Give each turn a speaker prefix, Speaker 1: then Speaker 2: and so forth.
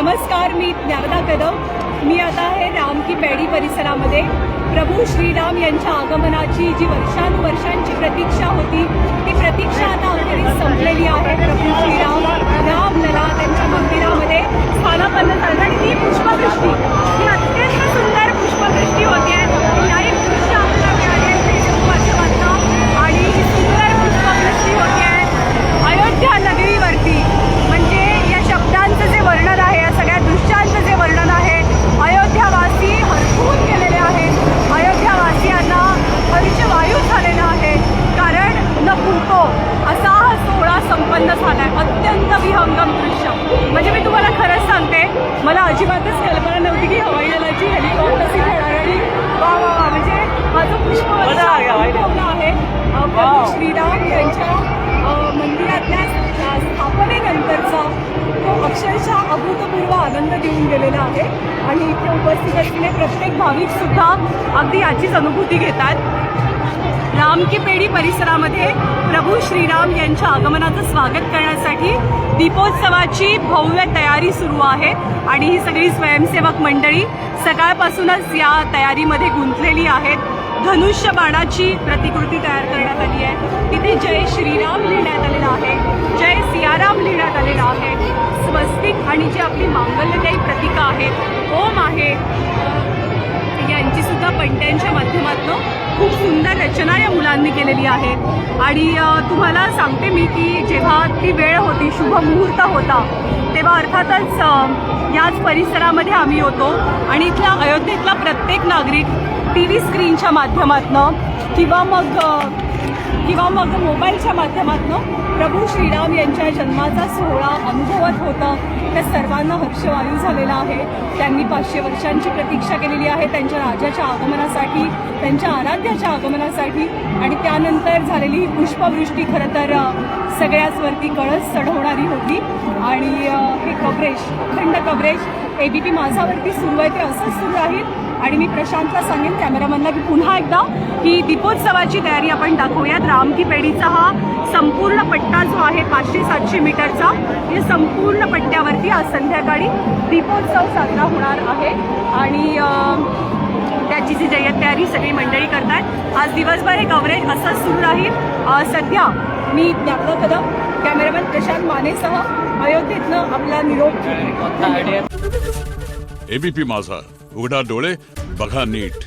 Speaker 1: नमस्कार मी ज्ञानदा कदम. मी आता आहे राम की पेढी परिसरामध्ये. प्रभू श्रीराम यांच्या आगमनाची जी वर्षानुवर्षांची प्रतीक्षा होती ती प्रतीक्षा आता अखेरीस संपलेली आहे प्रभू श्रीराम राम लला त्यांच्या मंदिरामध्ये स्थानापन्न झालं आणि ती पुष्पवृष्टी ही अत्यंत सुंदर पुष्पवृष्टी होती आहे लाईव्ह दृश्य आपल्याला मिळाले फेसबुक माध्यमातून आणि ही सुंदर पुष्पवृष्टी होती आहे अयोध्या नगरीवरती म्हणजे या शब्दांचं जे वर्णन आहे या सगळ्या दृश्यांचं जे वर्णन आहे अयोध्यावासी हरकून गेलेले आहेत अयोध्यावासियांना वायू झालेला आहे कारण न भूतो असा हा सोहळा संपन्न झाला आहे अत्यंत विहंगम दृश्य म्हणजे मी तुम्हाला खरंच सांगते मला अजिबातच कल्पना नव्हती की हवाई दलाची हेलिकॉप्टर होणार आणि वा वा वा. म्हणजे हा जो ठेवला आहे. श्रीराम यांच्या मंदिरातल्या स्थापनेनंतरचा तो अक्षरशः अभूतपूर्व आनंद देऊन गेलेला आहे. आणि इथे उपस्थित असलेले प्रत्येक भाविक सुद्धा अगदी याचीच अनुभूती घेतात. राम की पेढी परिसरामध्ये प्रभू श्रीराम यांच्या आगमनाचं स्वागत करण्यासाठी दीपोत्सवाची भव्य तयारी सुरू आहे आणि ही सगळी स्वयंसेवक मंडळी सकाळपासूनच या तयारीमध्ये गुंतलेली आहेत. धनुष्य बाणाची प्रतिकृती तयार करण्यात आली आहे. तिथे जय श्रीराम लिहिण्यात आलेलं आहे. जय सियाराम लिहिण्यात आलेलं आहे. स्वस्तिक आणि जी आपली मांगल्यदायी प्रतिका आहेत रचना या मुलांनी केलेली आहे. आणि तुम्हाला सांगते मी की जेव्हा ती वेळ होती शुभ मुहूर्त होता तेव्हा अर्थातच याच परिसरामध्ये आम्ही होतो. आणि इथल्या अयोध्येतला प्रत्येक नागरिक टी व्ही स्क्रीनच्या माध्यमातनं किंवा मग किंवा मग मोबाईलच्या माध्यमातून प्रभू श्रीराम यांच्या जन्माचा सोहळा अनुभवत होता. त्या सर्वांना हर्षवायू झालेला आहे. त्यांनी पाचशे वर्षांची प्रतीक्षा केलेली आहे त्यांच्या राजाच्या आगमनासाठी त्यांच्या आराध्याच्या आगमनासाठी आणि त्यानंतर झालेली ही पुष्पवृष्टी खरं तर सगळ्याचवरती सगळ्याच वरती कळस चढवणारी होती. आणि हे कव्हरेज अखंड कव्हरेज ए बी पी माझावरती सुरू आहे ते असंच सुरू राहील आणि मी प्रशांतला सांगेन कॅमेरामॅनला की पुन्हा एकदा ही दीपोत्सवाची तयारी आपण दाखवूयात. राम की पेढीचा हा संपूर्ण पट्टा जो आहे पाचशे सातशे मीटरचा या संपूर्ण पट्ट्यावरती आज संध्याकाळी दीपोत्सव साजरा होणार आहे. आणि त्याची जी जय्यत तयारी सगळी मंडळी करतात आज दिवसभर हे कव्हरेज असंच सुरू राहील. सध्या मी ज्ञापना कदम कॅमेरामॅन प्रशांत मानेसह अयोध्येतनं आपला निरोप
Speaker 2: एबीपी माझा. उघडा डोळे बघा नीट.